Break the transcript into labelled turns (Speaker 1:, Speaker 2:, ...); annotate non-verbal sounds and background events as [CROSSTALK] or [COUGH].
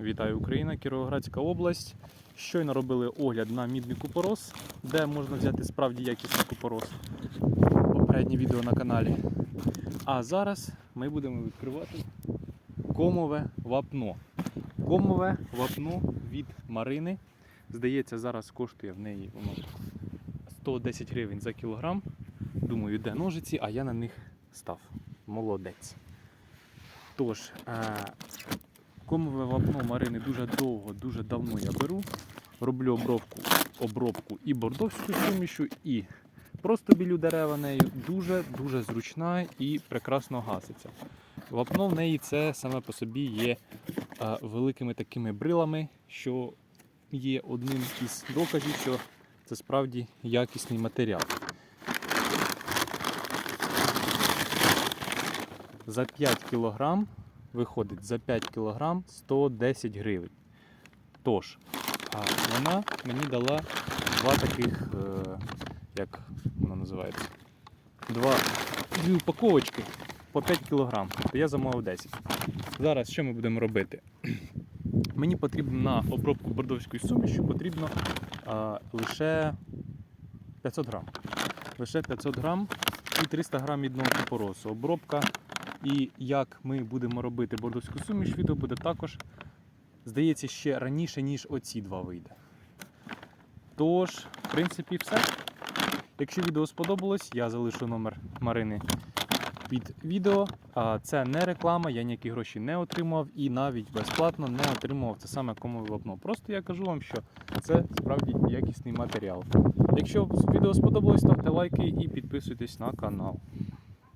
Speaker 1: Вітаю Україна, Кіровоградська область. Щойно робили огляд на мідний купорос, де можна взяти справді якісний купорос. Попереднє відео на каналі. А зараз ми будемо відкривати комове вапно. Комове вапно від Марини. Здається, зараз коштує в неї воно 110 гривень за кілограм. Думаю, де ножиці, а я на них став. Молодець. Тож, е, комове вапно Марини дуже довго, дуже давно я беру. Роблю обробку, обробку і бордовською сумішу, і просто білю дерева нею. Дуже-дуже зручна і прекрасно гаситься. Вапно в неї це саме по собі є е, великими такими брилами, що є одним із доказів, що це справді якісний матеріал. За 5 кг виходить за 5 кг 110 гривень. Тож, вона мені дала два таких, е, як воно називається, два, дві упаковочки по 5 кг. То я замовив 10. Зараз що ми будемо робити? [CLEARS THROAT] Мені потрібно на обробку бордовською сумішю потрібно а, лише 500 грам. Лише 500 грам і 300 грам мідного купоросу. Обробка і як ми будемо робити бордовську суміш, відео буде також, здається, ще раніше, ніж оці два вийде. Тож, в принципі, все. Якщо відео сподобалось, я залишу номер Марини під відео. Це не реклама, я ніякі гроші не отримував і навіть безплатно не отримував це саме комове вапно. Просто я кажу вам, що це справді якісний матеріал. Якщо відео сподобалось, ставте лайки і підписуйтесь на канал.